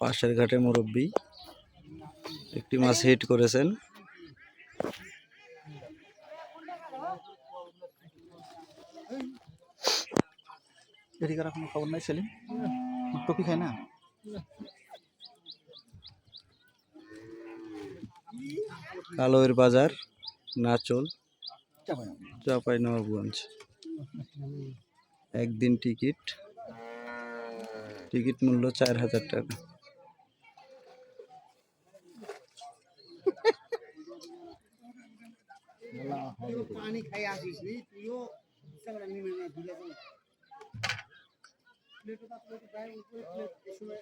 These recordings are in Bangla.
পাশের ঘাটে মুরব্বী। একটি মাছ হিট করেছেন। কোনো খবর নাই সেলিম? টপি খায় না? কালোয়ের বাজার নাচল চাপাই নবাবগঞ্জ একদিন টিকিট টিকিট মূল্য চার হাজার টাকা। त्यो पानी खाइआसिस् नि यो उताबाट निमेलमा धुलेको प्लेटो त प्लेट ड्राई उपर प्लेट त्यसमा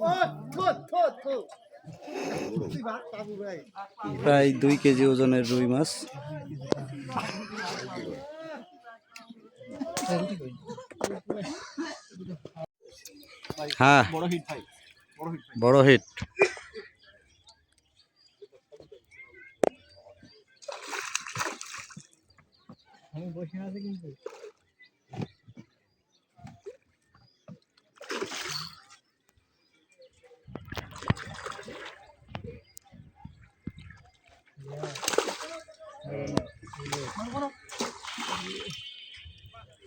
ओ थो थो थो প্রায় দুই কেজি ওজনের রুই মাছ। হ্যাঁ বড় হিট। বসে আছি কিন্তু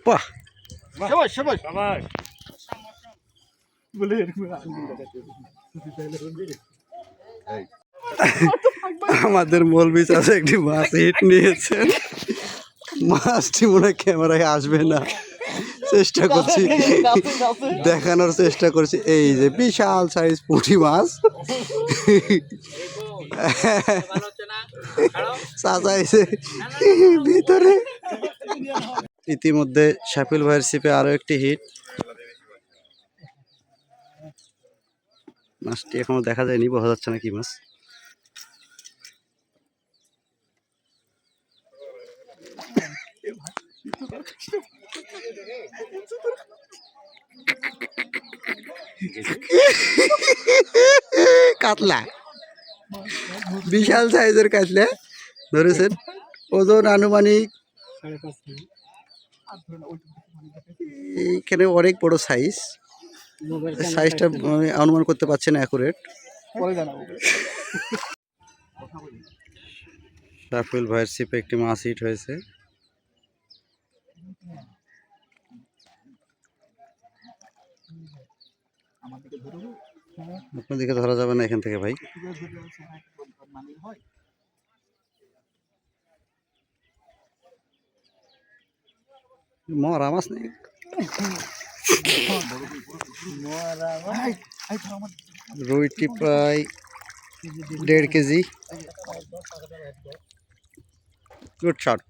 বাহ। বলে এরকম আঙ্গুল দেখাচ্ছে আমাদের মৌলবি চাষে একটি মাছ হিট নিয়েছেন। মাছটি মনে হয় ক্যামেরায় আসবে না। চেষ্টা করছি। দেখানোর চেষ্টা করছি। এই যে বিশাল সাইজ পুঁটি মাছ। সাজাইছে ভিতরে ইতিমধ্যে শাফিল ভাইয়ের সিপে আরও একটি হিট মাছটি এখনও দেখা যায়নি, বোঝা যাচ্ছে না কি মাছ। কাতলা। বিশাল সাইজের কাতলা, ধরেছেন। ওজন আনুমানিক এইখানে অনেক বড় সাইজ সাইজটা আমি অনুমান করতে পারছি না অ্যাকুরেট পরে জানাব। রাফেল ভাইয়ের সিপে একটি মাছ হিট হয়েছে। দিকে ধরা। যাবে না এখান থেকে ভাই তুই ধরে আছে মানে হয় মরা মাছ নেই। রুইটি প্রায় দেড় কেজি। Good shot.